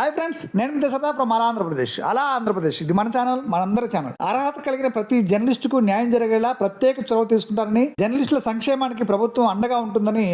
Hi friends నేను me from అలా ఆంధ్రప్రదేశ్. అలా ఆంధ్రప్రదేశ్. ఇది మన ఛానల్ మనందరి ఛానల్ అర్హత కలిగిన ప్రతి జర్నలిస్ట్కు న్యాయం జరిగేలా ప్రత్యేక చొరవ తీసుకుంటారని జర్నలిస్టుల సంక్షేమానికి ప్రభుత్వం అండగా ఉంటుందని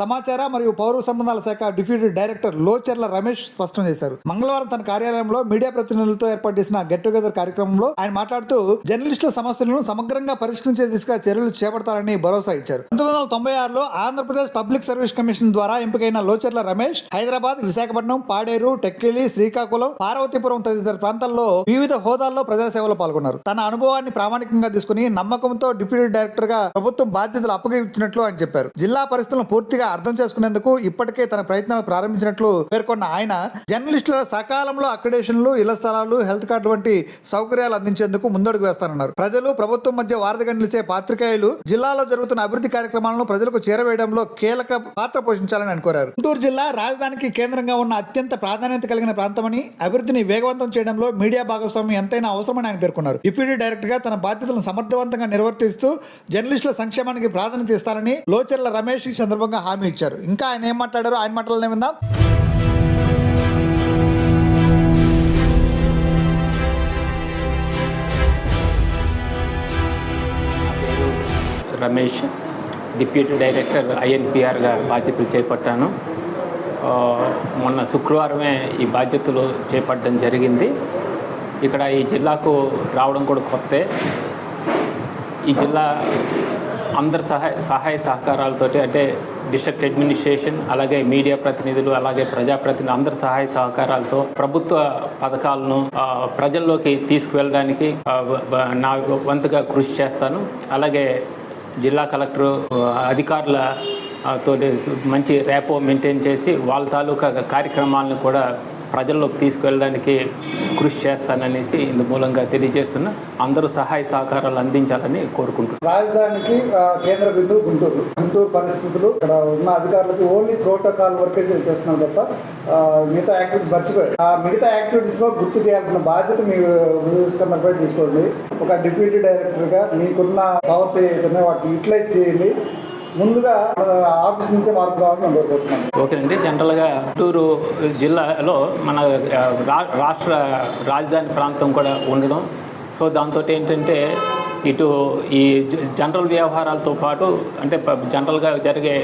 సమాచార మరియు పౌర సంబంధాల శాఖ డిప్యూటీ డైరెక్టర్ లోచర్ల రమేష్ స్పష్టం చేశారు. మంగళవారం తన కార్యాలయంలో మీడియా ప్రతినిధులతో ఏర్పాటు చేసిన గెట్ టుగెదర్ కార్యక్రమంలో ఆయన మాట్లాడుతూ జర్నలిస్టుల సమస్యలను సమగ్రంగా పరిష్కరించే దిశగా చర్యలు చేపడతారని భరోసా ఇచ్చారు. పంతొమ్మిది వందల తొంభై ఆరులో ఆంధ్రప్రదేశ్ పబ్లిక్ సర్వీస్ కమిషన్ ద్వారా ఎంపికైన లోచర్ల రమేష్ హైదరాబాద్ విశాఖపట్నం పాడేరు టెక్కిలి శ్రీకాకుళం పార్వతీపురం తదితర ప్రాంతాల్లో వివిధ హోదాల్లో ప్రజాసేవలో పాల్గొన్నారు. తన అనుభవాన్ని ప్రామాణికంగా తీసుకుని నమ్మకంతో డిప్యూటీ డైరెక్టర్గా ప్రభుత్వం బాధ్యతలు అప్పగించినట్లు ఆయన చెప్పారు. జిల్లా పరిస్థితులను పూర్తిగా అర్థం చేసుకునేందుకు ఇప్పటికే తన ప్రయత్నాలు ప్రారంభించినట్లు పేర్కొన్న ఆయన జర్నలిస్టుల సకాలంలో అక్రిడేషన్లు ఇళ్ళ స్థలాలు హెల్త్ కార్డు వంటి సౌకర్యాలు అందించేందుకు ముందడుగు వేస్తానన్నారు. ప్రజలు ప్రభుత్వం మధ్య వారధిగా నిలిచే పాత్రికేయులు జిల్లాలో జరుగుతున్న అభివృద్ధి కార్యక్రమాలను ప్రజలకు చేరవేయడంలో కీలక పాత్ర పోషించాలని అనుకోరారు గుంటూరు జిల్లా రాజధానికి కేంద్రంగా ఉన్న అత్యంత ప్రాధాన్యత కలిగిన ప్రాంతమని అభివృద్ధిని వేగవంతం చేయడంలో మీడియా భాగస్వామ్యం ఎంతైనా అవసరమని ఆయన పేర్కొన్నారు. డిప్యూటీ డైరెక్టర్గా తన బాధ్యతలను సమర్థవంతంగా నిర్వర్తిస్తూ జర్నలిస్టుల సంక్షేమానికి ప్రాధాన్యత ఇస్తారని లోచర్ల రమేష్ ఈ సందర్భంగా హామీ ఇచ్చారు. ఇంకా ఆయన ఏం మాట్లాడారో ఆయన మాటలనే విందాం. రమేష్ డిప్యూటీ డైరెక్టర్ ఐఎన్పిఆర్గా బాధ్యతలు చేపట్టాను. మొన్న శుక్రవారమే ఈ బాధ్యతలు చేపట్టడం జరిగింది. ఇక్కడ ఈ జిల్లాకు రావడం కూడా కొత్తే. ఈ జిల్లా అందరి సహాయ సహాయ సహకారాలతోటి అంటే డిస్ట్రిక్ట్ అడ్మినిస్ట్రేషన్ అలాగే మీడియా ప్రతినిధులు అలాగే ప్రజాప్రతినిధులు అందరి సహాయ సహకారాలతో ప్రభుత్వ పథకాలను ప్రజల్లోకి తీసుకువెళ్ళడానికి నా వంతుగా కృషి చేస్తాను. అలాగే జిల్లా కలెక్టర్ అధికారుల తోటి మంచి ర్యాపో మెయింటైన్ చేసి వాళ్ళ తాలూకా కార్యక్రమాలను కూడా ప్రజల్లోకి తీసుకెళ్ళడానికి కృషి చేస్తాననేసి ఇందు మూలంగా తెలియజేస్తున్నా. అందరూ సహాయ సహకారాలు అందించాలని కోరుకుంటున్నాను రాజధానికి కేంద్ర బిందువు గుంటూరు. గుంటూరు పరిస్థితులు ఇక్కడ ఉన్న అధికారులకు ఓన్లీ ప్రోటోకాల్ వర్కే చేస్తున్నాం తప్ప మిగతా యాక్టివిటీస్ మర్చిపోయారు. ఆ మిగతా యాక్టివిటీస్లో గుర్తు చేయాల్సిన బాధ్యత మీ తీసుకోండి. ఒక డిప్యూటీ డైరెక్టర్గా మీకున్న పవర్స్ ఏదైతే వాటిని యూటిలైజ్ చేయండి. ముందుగా ఆఫీస్ నుంచే మార్పు కావాలని మేము కోరుకుంటున్నాం ఓకేనండి. జనరల్గా గుంటూరు జిల్లాలో మన రా- రాష్ట్ర రాజధాని ప్రాంతం కూడా ఉండడం. సో దాంతో ఏంటంటే ఇటు ఈ జనరల్ వ్యవహారాలతో పాటు అంటే జనరల్గా జరిగే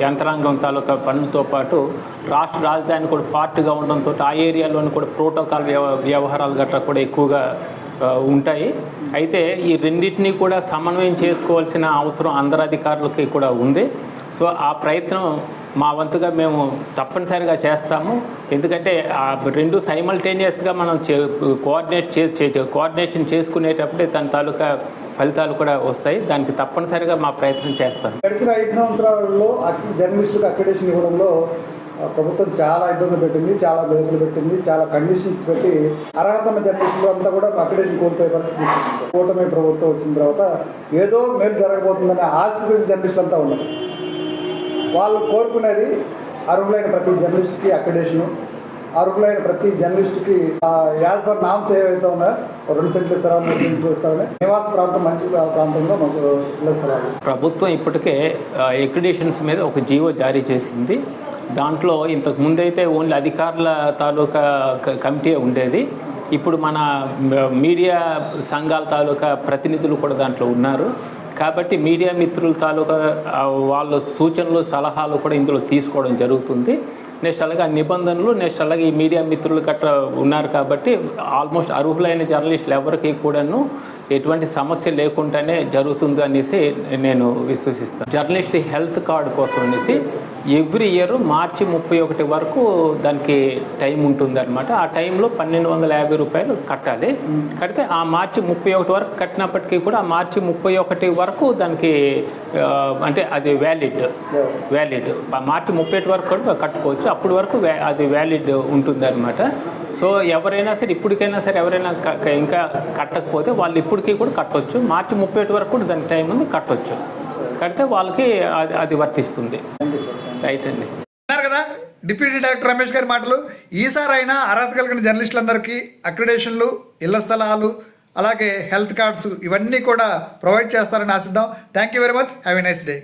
యంత్రాంగం తాలూకా పనులతో పాటు రాష్ట్ర రాజధాని కూడా పార్ట్గా ఉండడంతో ఆ ఏరియాలోని కూడా ప్రోటోకాల్ వ్యవహారాలు గట్రా కూడా ఎక్కువగా ఉంటాయి. అయితే ఈ రెండింటినీ కూడా సమన్వయం చేసుకోవాల్సిన అవసరం అందరు అధికారులకి కూడా ఉంది. సో ఆ ప్రయత్నం మా వంతుగా మేము తప్పనిసరిగా చేస్తాము. ఎందుకంటే ఆ రెండు సైమల్టేనియస్గా మనం చే కోఆర్డినేట్ చేసి కోఆర్డినేషన్ చేసుకునేటప్పుడే దాని తాలూకా ఫలితాలు కూడా వస్తాయి. దానికి తప్పనిసరిగా మా ప్రయత్నం చేస్తాం గడిచిన ఐదు సంవత్సరాలలో జర్నలిస్టులకు అక్రిడేషన్ ఇవ్వడంలో ప్రభుత్వం చాలా ఇబ్బంది పెట్టింది చాలా బ్రేకులు పెట్టింది చాలా కండిషన్స్ పెట్టి అర్హత ఉన్న జర్నలిస్టులు అంతా కూడా అక్రిడేషన్ కోల్పోయే పరిస్థితి కూటమి ప్రభుత్వం వచ్చిన తర్వాత ఏదో మేలు జరగబోతుందనే ఆశ జర్నలిస్టులు అంతా ఉన్నారు. వాళ్ళు కోరుకునేది అర్హులైన ప్రతి జర్నలిస్ట్కి అక్రిడేషను అర్హులైన ప్రతి జర్నలిస్ట్కి యాజ్ పర్ నామ్స్ ఏవైతే ఉన్నాయో రెండు సెంట్లు ఇస్తారా మూడు సెంట్లు ఇస్తారని నివాస ప్రాంతం మంచి ప్రాంతంలో మాకు ఇళ్ళ ప్రభుత్వం ఇప్పటికే ఎక్రిడేషన్స్ మీద ఒక జీవో జారీ చేసింది. దాంట్లో ఇంతకు ముందైతే ఓన్లీ అధికారుల తాలూకా కమిటీ ఉండేది. ఇప్పుడు మన మీడియా సంఘాల తాలూకా ప్రతినిధులు కూడా దాంట్లో ఉన్నారు. కాబట్టి మీడియా మిత్రుల తాలూకా వాళ్ళ సూచనలు సలహాలు కూడా ఇందులో తీసుకోవడం జరుగుతుంది. నెక్స్ట్ అలాగే ఆ నిబంధనలు నెక్స్ట్ అలాగే ఈ మీడియా మిత్రులు గట్రా ఉన్నారు కాబట్టి ఆల్మోస్ట్ అర్హులైన జర్నలిస్టులు ఎవరికి కూడాను ఎటువంటి సమస్య లేకుండానే జరుగుతుంది అనేసి నేను విశ్వసిస్తాను. జర్నలిస్ట్ హెల్త్ కార్డు కోసం అనేసి ఎవ్రీ ఇయర్ మార్చి ముప్పై ఒకటి వరకు దానికి టైం ఉంటుంది అనమాట ఆ టైంలో పన్నెండు వందల యాభై రూపాయలు కట్టాలి. కడితే ఆ మార్చి ముప్పై ఒకటి వరకు కట్టినప్పటికీ కూడా ఆ మార్చి ముప్పై ఒకటి వరకు దానికి అంటే అది వ్యాలిడ్. వ్యాలిడ్. మార్చి ముప్పై ఒకటి వరకు కూడా కట్టుకోవచ్చు. అప్పటి వరకు అది వ్యాలిడ్ ఉంటుంది అనమాట సో ఎవరైనా సరే ఇప్పటికైనా సరే ఎవరైనా ఇంకా కట్టకపోతే వాళ్ళు ఇప్పుడు ఇప్పటికీ కూడా కట్టొచ్చు. మార్చి ముప్పై ఒకటి వరకు కూడా దానికి టైం ఉంది కట్టొచ్చు. కడితే వాళ్ళకి అది అది వర్తిస్తుంది. రైట్ అండి. కదా డిప్యూటీ డైరెక్టర్ రమేష్ గారి మాటలు. ఈసారి అయినా అర్హత కలిగిన జర్నలిస్టులందరికీ అక్రిడేషన్లు ఇళ్ళ స్థలాలు అలాగే హెల్త్ కార్డ్స్ ఇవన్నీ కూడా ప్రొవైడ్ చేస్తారని ఆశిద్దాం. Thank you very much have a nice day